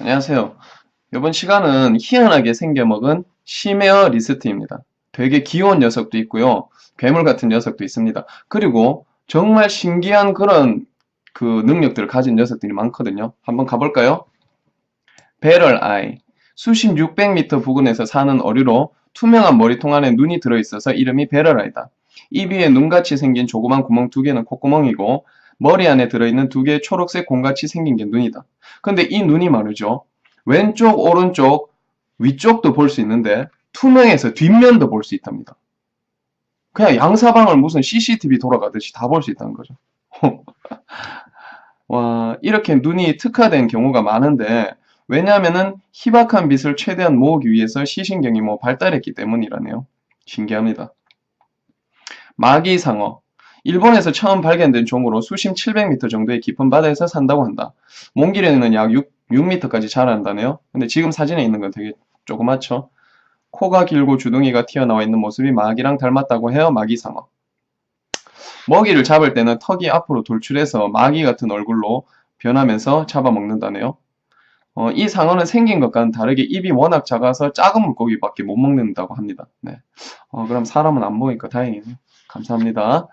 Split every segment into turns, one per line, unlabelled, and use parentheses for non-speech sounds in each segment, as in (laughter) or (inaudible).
안녕하세요. 이번 시간은 희한하게 생겨먹은 심해어 리스트입니다. 되게 귀여운 녀석도 있고요. 괴물 같은 녀석도 있습니다. 그리고 정말 신기한 그런 그 능력들을 가진 녀석들이 많거든요. 한번 가볼까요? 베럴 아이. 수심 600m 부근에서 사는 어류로 투명한 머리통 안에 눈이 들어있어서 이름이 베럴 아이다. 입 위에 눈같이 생긴 조그만 구멍 두 개는 콧구멍이고 머리 안에 들어있는 두 개의 초록색 공같이 생긴 게 눈이다. 근데 이 눈이 말이죠. 왼쪽, 오른쪽, 위쪽도 볼 수 있는데 투명해서 뒷면도 볼 수 있답니다. 그냥 양사방을 무슨 CCTV 돌아가듯이 다 볼 수 있다는 거죠. (laughs) 와, 이렇게 눈이 특화된 경우가 많은데 왜냐하면은 희박한 빛을 최대한 모으기 위해서 시신경이 뭐 발달했기 때문이라네요. 신기합니다. 마기상어. 일본에서 처음 발견된 종으로 수심 700m 정도의 깊은 바다에서 산다고 한다. 몸 길이는 약 6, 6m까지 자란다네요. 근데 지금 사진에 있는 건 되게 조그맣죠? 코가 길고 주둥이가 튀어나와 있는 모습이 마기랑 닮았다고 해요. 마기상어. 먹이를 잡을 때는 턱이 앞으로 돌출해서 마기 같은 얼굴로 변하면서 잡아먹는다네요. 어, 이 상어는 생긴 것과는 다르게 입이 워낙 작아서 작은 물고기밖에 못 먹는다고 합니다. 네. 어, 그럼 사람은 안 보니까 다행이네요. 감사합니다.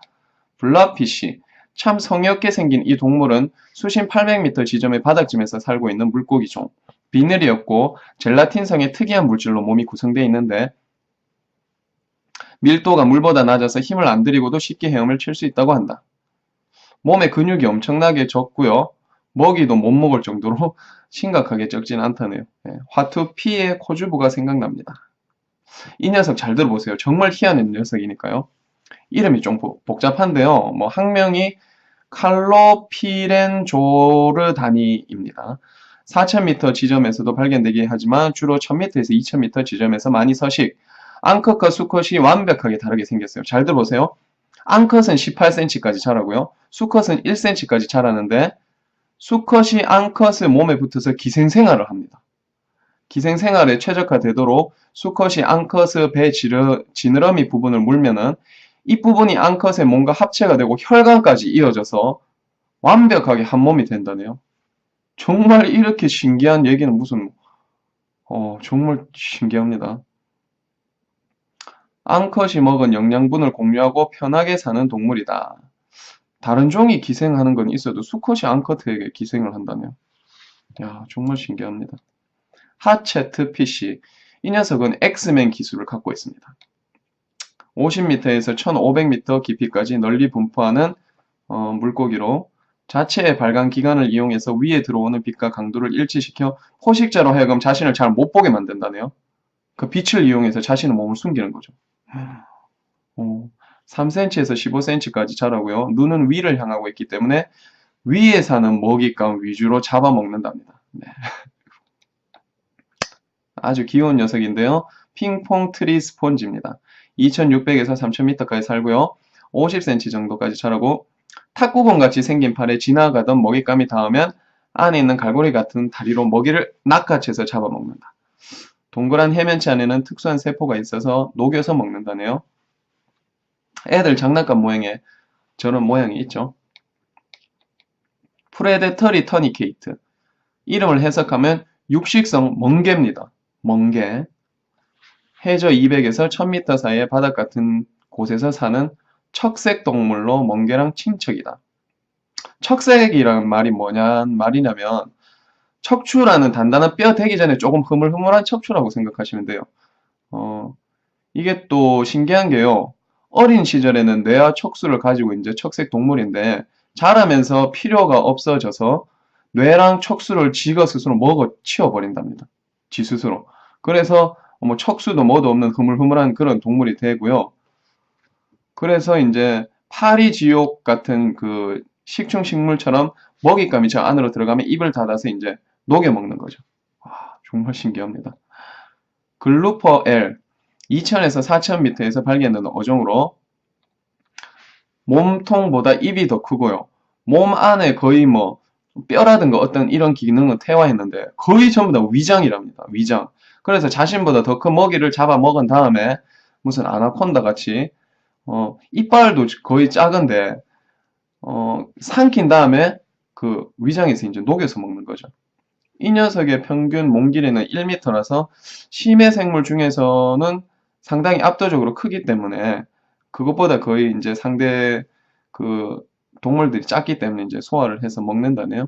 블라피쉬. 참 성의없게 생긴 이 동물은 수심 800m 지점의 바닥쯤에서 살고 있는 물고기종. 비늘이 없고 젤라틴성의 특이한 물질로 몸이 구성되어 있는데 밀도가 물보다 낮아서 힘을 안 들이고도 쉽게 헤엄을 칠 수 있다고 한다. 몸에 근육이 엄청나게 적고요. 먹이도 못 먹을 정도로 (laughs) 심각하게 적진 않다네요. 네, 화투 P의 코주부가 생각납니다. 이 녀석 잘 들어보세요. 정말 희한한 녀석이니까요. 이름이 좀 복잡한데요. 뭐 학명이 칼로피렌조르다니입니다. 4000m 지점에서도 발견되긴 하지만 주로 1000m에서 2000m 지점에서 많이 서식. 앙컷과 수컷이 완벽하게 다르게 생겼어요. 잘 들어보세요. 앙컷은 18cm까지 자라고요. 수컷은 1cm까지 자라는데 수컷이 앙컷의 몸에 붙어서 기생생활을 합니다. 기생생활에 최적화되도록 수컷이 앙컷의 배 지느러미 부분을 물면은 이 부분이 앙컷의 몸과 합체가 되고 혈관까지 이어져서 완벽하게 한 몸이 된다네요. 정말 이렇게 신기한 얘기는 무슨 어, 정말 신기합니다. 앙컷이 먹은 영양분을 공유하고 편하게 사는 동물이다. 다른 종이 기생하는 건 있어도 수컷이 앙컷에게 기생을 한다네요. 야, 정말 신기합니다. 하체트 PC. 이 녀석은 엑스맨 기술을 갖고 있습니다. 50m에서 1500m 깊이까지 널리 분포하는 어, 물고기로 자체의 발광 기관을 이용해서 위에 들어오는 빛과 강도를 일치시켜 포식자로 하여금 자신을 잘 못 보게 만든다네요. 그 빛을 이용해서 자신의 몸을 숨기는 거죠. 어, 3cm에서 15cm까지 자라고요. 눈은 위를 향하고 있기 때문에 위에 사는 먹잇감 위주로 잡아먹는답니다. 네. 아주 귀여운 녀석인데요. 핑퐁 트리 스폰지입니다. 2600에서 3000m까지 살고요. 50cm 정도까지 자라고 탁구공 같이 생긴 팔에 지나가던 먹잇감이 닿으면 안에 있는 갈고리 같은 다리로 먹이를 낚아채서 잡아먹는다. 동그란 해면체 안에는 특수한 세포가 있어서 녹여서 먹는다네요. 애들 장난감 모양의 저런 모양이 있죠. 프레데터리 터니케이트. 이름을 해석하면 육식성 멍게입니다. 멍게. 해저 200에서 1000m 사이의 바닥 같은 곳에서 사는 척색 동물로 멍게랑 친척이다. 척색이라는 말이 뭐냐 말이냐면 척추라는 단단한 뼈 되기 전에 조금 흐물흐물한 척추라고 생각하시면 돼요. 어, 이게 또 신기한 게요. 어린 시절에는 뇌와 척수를 가지고 이제 척색 동물인데 자라면서 필요가 없어져서 뇌랑 척수를 지가 스스로 먹어 치워버린답니다. 지 스스로. 그래서 뭐 척수도 뭐도 없는 흐물흐물한 그런 동물이 되고요. 그래서 이제 파리 지옥 같은 그 식충 식물처럼 먹잇감이 저 안으로 들어가면 입을 닫아서 이제 녹여 먹는 거죠. 와, 정말 신기합니다. 글루퍼 L 2000에서 4000m에서 발견되는 어종으로 몸통보다 입이 더 크고요. 몸 안에 거의 뭐 뼈라든가 어떤 이런 기능은 퇴화했는데 거의 전부 다 위장이랍니다. 위장. 그래서 자신보다 더 큰 먹이를 잡아 먹은 다음에 무슨 아나콘다 같이 어, 이빨도 거의 작은데 어, 삼킨 다음에 그 위장에서 이제 녹여서 먹는 거죠. 이 녀석의 평균 몸 길이는 1m라서 심해 생물 중에서는 상당히 압도적으로 크기 때문에 그것보다 거의 이제 상대 그 동물들이 작기 때문에 이제 소화를 해서 먹는다네요.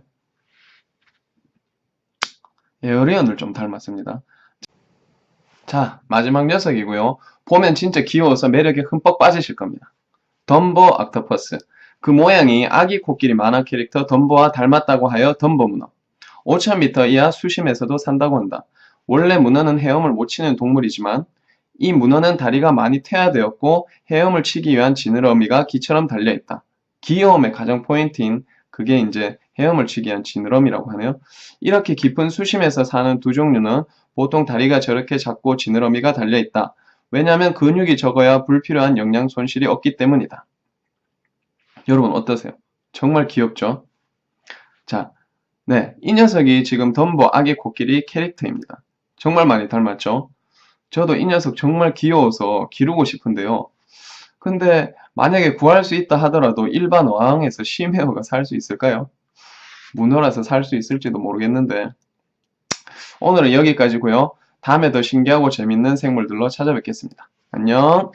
에어리언을 좀 닮았습니다. 자, 마지막 녀석이고요. 보면 진짜 귀여워서 매력에 흠뻑 빠지실 겁니다. 덤버 악토퍼스. 그 모양이 아기 코끼리 만화 캐릭터 덤버와 닮았다고 하여 덤버 문어. 5,000m 이하 수심에서도 산다고 한다. 원래 문어는 헤엄을 못 치는 동물이지만 이 문어는 다리가 많이 퇴화되었고 헤엄을 치기 위한 지느러미가 기처럼 달려있다. 귀여움의 가장 포인트인 그게 이제 헤엄을 치기 위한 지느러미라고 하네요. 이렇게 깊은 수심에서 사는 두 종류는 보통 다리가 저렇게 작고 지느러미가 달려있다. 왜냐하면 근육이 적어야 불필요한 영양 손실이 없기 때문이다. 여러분 어떠세요? 정말 귀엽죠? 자, 네, 이 녀석이 지금 덤버 아기 코끼리 캐릭터입니다. 정말 많이 닮았죠? 저도 이 녀석 정말 귀여워서 기르고 싶은데요. 근데 만약에 구할 수 있다 하더라도 일반 어항에서 심해어가 살 수 있을까요? 문어라서 살 수 있을지도 모르겠는데 오늘은 여기까지고요. 다음에 더 신기하고 재밌는 생물들로 찾아뵙겠습니다. 안녕!